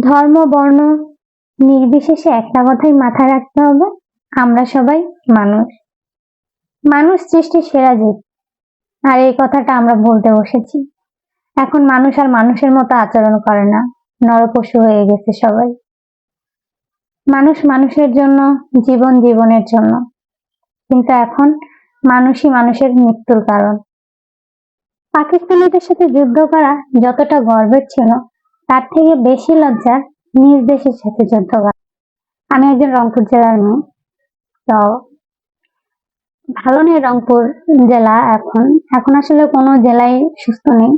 ধর্ম, বর্ণ নির্বিশেষে একটা কথাই মাথায় রাখতে হবে, আমরা সবাই মানুষ। মানুষ সৃষ্টির সেরা জীব। আর এই কথাটা আমরা বলতে বসেছি। এখন মানুষ আর মানুষের মতো আচরণ করে না। নরপশু হয়ে গেছে সবাই। মানুষ মানুষের জন্য, জীবন জীবনের জন্য। কিন্তু এখন মানুষই মানুষের মৃত্যুর কারণ। পাকিস্তানিদের সাথে যুদ্ধ করা যতটা গর্বের ছিল তার থেকে বেশি লজ্জার নিজ দেশের সাথে যুদ্ধ করা। আমি একজন রংপুর জেলার মেয়ে। তো ভালো নেই রংপুর জেলা এখন। এখন আসলে কোনো জেলায় সুস্থ নেই।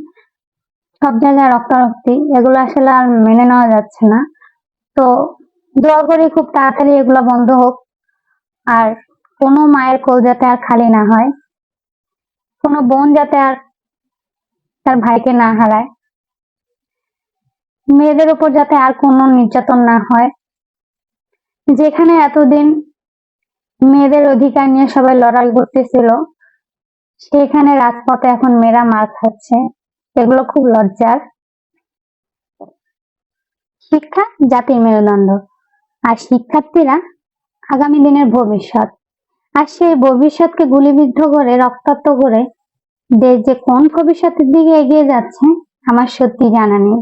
সব জায়গায় রক্তারক্তি, এগুলো আসলে আর মেনে নেওয়া যাচ্ছে না। তো দোয়া করি খুব তাড়াতাড়ি এগুলো বন্ধ হোক। আর কোনো মায়ের কোল যাতে আর খালি না হয়, কোনো বোন যাতে আর তার ভাইকে না হারায়। মেয়েদের উপর যাতে আর কোনো নির্যাতন না হয়। যেখানে এতদিন মেয়েদের অধিকার নিয়ে সবাই লড়াই করতেছিল, সেখানে রাজপথে এখন মেয়েরা মার খাচ্ছে। এগুলো খুব লজ্জার। শিক্ষা জাতির মেরুদণ্ড। আর শিক্ষার্থীরা আগামী দিনের ভবিষ্যৎ। আর সেই ভবিষ্যৎকে গুলিবিদ্ধ করে, রক্তাক্ত করে দেশ যে কোন ভবিষ্যতের দিকে এগিয়ে যাচ্ছে, আমার সত্যি জানা নেই।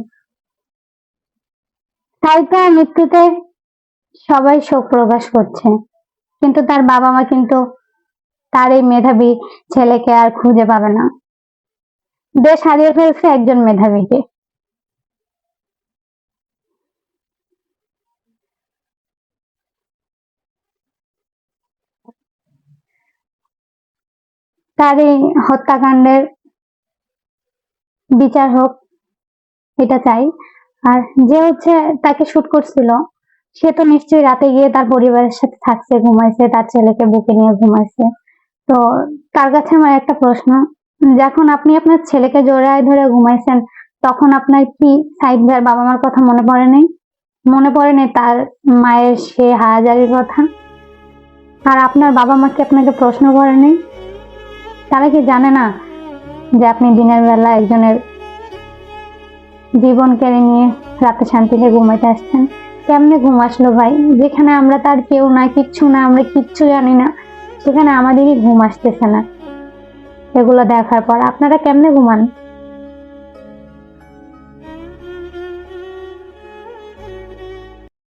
সাহিত্যার মৃত্যুতে সবাই শোক প্রকাশ করছে। কিন্তু তার বাবা মা কিন্তু তার এই মেধাবী ছেলেকে আর খুঁজে পাবে না। দেশ হারিয়ে ফেলছে একজন মেধাবীকে। তার এই হত্যাকাণ্ডের বিচার হোক, এটা চাই। আর যে হচ্ছে তাকে শুট করছিল, সে তো নিশ্চয়ই রাতে গিয়ে তার পরিবারের সাথে থাকছে, ঘুমাইছে, তার ছেলেকে বুকে নিয়ে ঘুমাইছে। তো তার কাছে আমার একটা প্রশ্ন, যখন আপনি আপনার ছেলেকে জোড়ায় ধরে ঘুমাইছেন, তখন আপনার কি সাইদ ভাইয়ের বাবা মার কথা মনে পড়ে নেই? মনে পড়ে নেই তার মায়ের সে হাজারির কথা? আর আপনার বাবা মাকে আপনাকে প্রশ্ন করে নেই? তারা কি জানে না যে আপনি দিনের বেলা একজনের জীবন কেড়ে নিয়ে রাতে শান্তিতে ঘুমাইতে আসছেন। কেমনে ঘুম আসলো ভাই? যেখানে আমরা তার কেউ না, কিচ্ছু না, আমরা কিচ্ছু জানি না, সেখানে আমাদেরই ঘুম আসতেছে না। এগুলো দেখার পর আপনারা কেমনে ঘুমান?